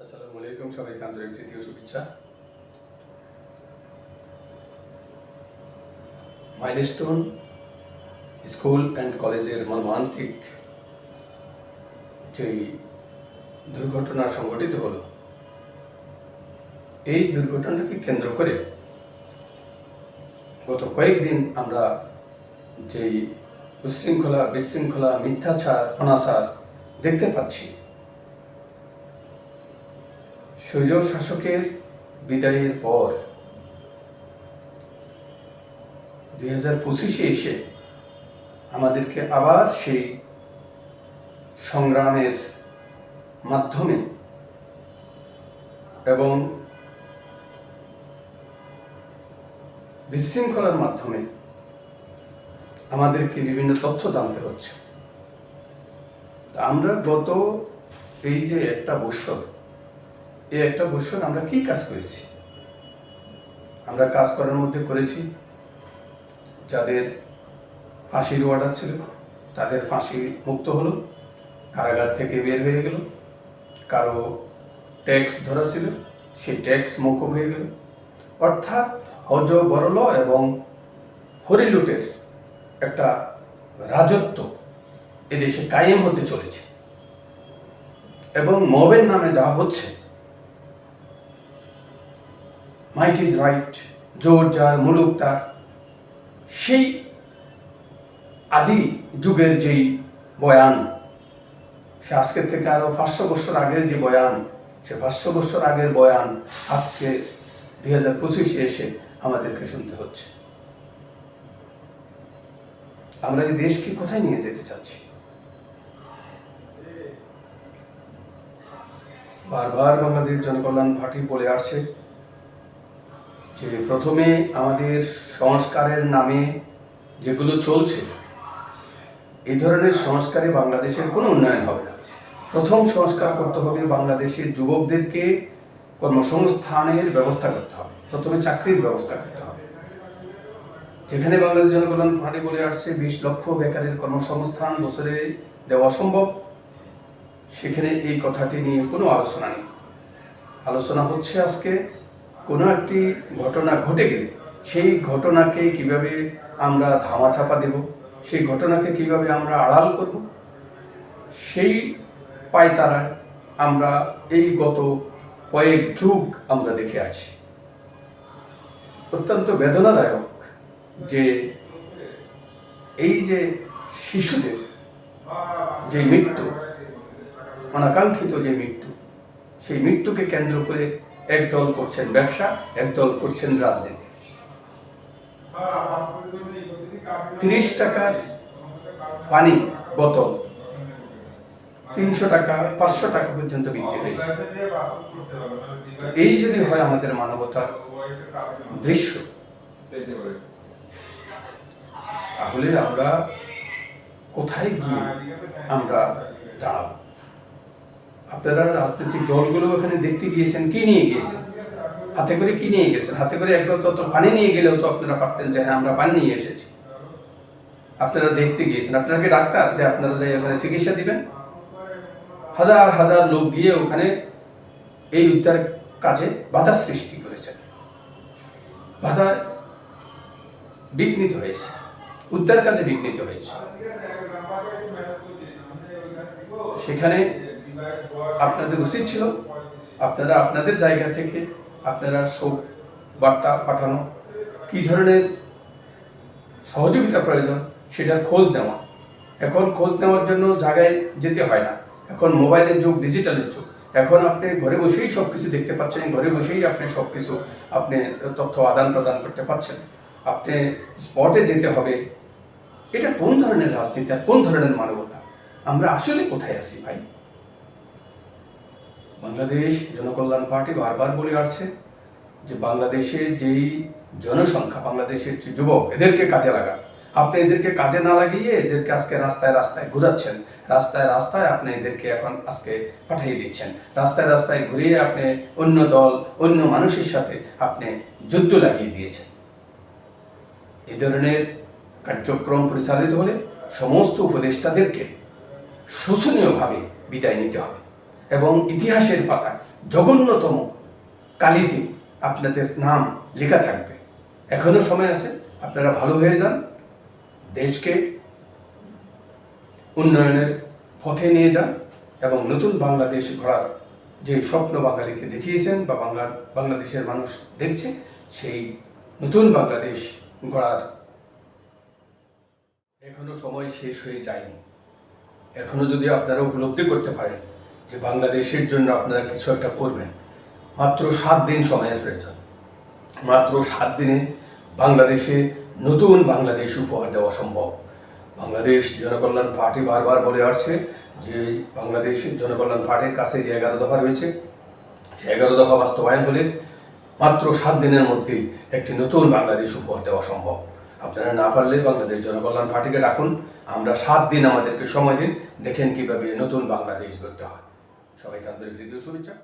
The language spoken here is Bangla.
আসসালামু আলাইকুম, সবাইকে আন্তরিক তৃতীয় শুভেচ্ছা। মাইলস্টোন স্কুল অ্যান্ড কলেজের মর্মান্তিক যেই দুর্ঘটনা সংঘটিত হলো, এই দুর্ঘটনাকে কেন্দ্র করে গত কয়েকদিন আমরা যেই উশৃঙ্খলা, বিশৃঙ্খলা, মিথ্যাচার, অনাচার দেখতে পাচ্ছি। স্বৈর শাসকের বিদায়ের পর দুই হাজার পঁচিশে এসে আমাদেরকে আবার সেই সংগ্রামের মাধ্যমে এবং বিশৃঙ্খলার মাধ্যমে আমাদেরকে বিভিন্ন তথ্য জানতে হচ্ছে। আমরা গত এই যে একটা বৎসর এই একটা বৎসর আমরা কি কাজ করেছি? আমরা কাজ করার মধ্যে করেছি যাদের ফাঁসির অর্ডার ছিল তাদের ফাঁসি মুক্ত হলো, কারাগার থেকে বের হয়ে গেল, কারও ট্যাক্স ধরা ছিল, সেই ট্যাক্স মৌকুব হয়ে গেল। অর্থাৎ হজ বরল এবং হরিলুটের একটা রাজত্ব এদেশে কায়েম হতে চলেছে। এবং মবের নামে যা হচ্ছে মাইট ইজ রাইট জোর যার মুলুক তার। সেই আদি যুগের যেই বয়ান, সে আজকের থেকে আরও পাঁচশো বছর আগের যে বয়ান, সে পাঁচশো বছর আগের বয়ান আজকে দুই হাজার পঁচিশে এসে আমাদেরকে শুনতে হচ্ছে। আমরা এই দেশকে কোথায় নিয়ে যেতে চাচ্ছি? বারবার বাংলাদেশ জনকল্যাণ পার্টি বলে আসছে। যে প্রথমে আমাদের সংস্কারের নামে যেগুলো চলছে এই ধরনের সংস্কারে বাংলাদেশের কোনো উন্নয়ন হবে না। প্রথম সংস্কার করতে হবে বাংলাদেশের যুবকদেরকে কর্মসংস্থানের ব্যবস্থা করতে হবে, প্রথমে চাকরির ব্যবস্থা করতে হবে। যেখানে বাংলাদেশ জনকল্যাণ পার্টি বলে আসছে, বিশ লক্ষ বেকারের কর্মসংস্থান বছরে দেওয়া সম্ভব। সেখানে এই কথাটি নিয়ে কোনো আলোচনা নেই। আলোচনা হচ্ছে আজকে কোনো একটি ঘটনা ঘটে গেলে সেই ঘটনাকে কীভাবে আমরা ধামাচাপা দেব? সেই ঘটনাকে কীভাবে আমরা আড়াল করব? সেই পায়তারায় আমরা এই গত কয়েক যুগ আমরা দেখে আসছি। অত্যন্ত বেদনাদায়ক যে এই যে শিশুদের যে মৃত্যু, অনাকাঙ্ক্ষিত যে মৃত্যু, সেই মৃত্যুকে কেন্দ্র করে একদল করছেন ব্যবসা, একদল করছেন রাজনীতি। তিরিশ টাকার পানি বোতল, তিনশো টাকা, পাঁচশো টাকা পর্যন্ত বিক্রি হয়েছে। এই যদি হয় আমাদের মানবতার দৃশ্য, তাহলে আমরা কোথায় গিয়ে আমরা দাঁড়াবো? আপনারা রাজনৈতিক দলগুলো ওখানে দেখতে গিয়েছেন, কি নিয়ে গিয়েছেন? হাতে করে কি নিয়ে গেছেন? হাতে করে একবার তত পানি নিয়ে গেলেও তো আপনারা পারতেন যে হ্যাঁ আমরা পানি নিয়ে এসেছি। আপনারা দেখতে গিয়েছেন। আপনারা কি ডাক্তার? যে আপনারা যে ওখানে চিকিৎসা দিবেন? হাজার হাজার লোক গিয়ে ওখানে এই উদ্ধার কাজে বাধা সৃষ্টি করেছেন বাধা বিঘ্নিত হয়েছে। উদ্ধার কাজে বিঘ্নিত হয়েছে। সেখানে আপনাদের উচিত ছিল আপনারা আপনাদের জায়গা থেকে আপনারা শোক বার্তা পাঠানো। কী ধরনের সহযোগিতা প্রয়োজন সেটার খোঁজ নেওয়া। এখন খোঁজ নেওয়ার জন্য জায়গায় যেতে হয় না। এখন মোবাইলের যুগ, ডিজিটালের যুগ। এখন আপনি ঘরে বসেই সব কিছু দেখতে পাচ্ছেন, ঘরে বসেই আপনি সব কিছু আপনি তথ্য আদান প্রদান করতে পারছেন আপনি স্পটে যেতে হবে। এটা কোন ধরনের রাজনীতি আর কোন ধরনের মানবতা? আমরা আসলে কোথায় আছি ভাই? বাংলাদেশ জনকল্যাণ পার্টি বারবার বলে আসছে যে বাংলাদেশের যেই জনসংখ্যা, বাংলাদেশের যে যুবক, এদেরকে কাজে লাগান। আপনি এদেরকে কাজে না লাগিয়ে এদেরকে আজকে রাস্তায় রাস্তায় ঘুরাচ্ছেন। রাস্তায় রাস্তায় আপনি এদেরকে এখন আজকে পাঠিয়ে দিচ্ছেন। রাস্তায় রাস্তায় ঘুরিয়ে আপনি অন্য দল, অন্য মানুষের সাথে আপনি যুদ্ধ লাগিয়ে দিয়েছেন। এ ধরনের কার্যক্রম পরিচালিত হলে সমস্ত উপদেষ্টাদেরকে শোচনীয়ভাবে বিদায় নিতে হবে। এবং ইতিহাসের পাতায় জঘন্যতম কালিতে আপনাদের নাম লেখা থাকবে। এখনও সময় আছে, আপনারা ভালো হয়ে যান। দেশকে উন্নয়নের পথে নিয়ে যান এবং নতুন বাংলাদেশ গড়ার যে স্বপ্ন বাঙালিকে দেখিয়েছেন বা বাংলা, বাংলাদেশের মানুষ দেখছে, সেই নতুন বাংলাদেশ গড়ার এখনও সময় শেষ হয়ে যায়নি। এখনও যদি আপনারা উপলব্ধি করতে পারেন যে বাংলাদেশের জন্য আপনারা কিছু একটা করবেন। মাত্র সাত দিন সময়ের প্রয়োজন মাত্র সাত দিনে বাংলাদেশে নতুন বাংলাদেশ উপহার দেওয়া সম্ভব। বাংলাদেশ জনকল্যাণ পার্টি বারবার বলে আসছে যে বাংলাদেশ জনকল্যাণ পার্টির কাছে যে এগারো দফা রয়েছে, সেই এগারো দফা বাস্তবায়ন হলে মাত্র সাত দিনের মধ্যেই একটি নতুন বাংলাদেশ উপহার দেওয়া সম্ভব। আপনারা না পারলে বাংলাদেশ জনকল্যাণ পার্টিকে ডাকুন। আমরা সাত দিন আমাদেরকে সময় দিন, দেখেন কীভাবে নতুন বাংলাদেশ গড়তে হয়। সবাইকে আন্তরিক দ্বিতীয় শুভেচ্ছা।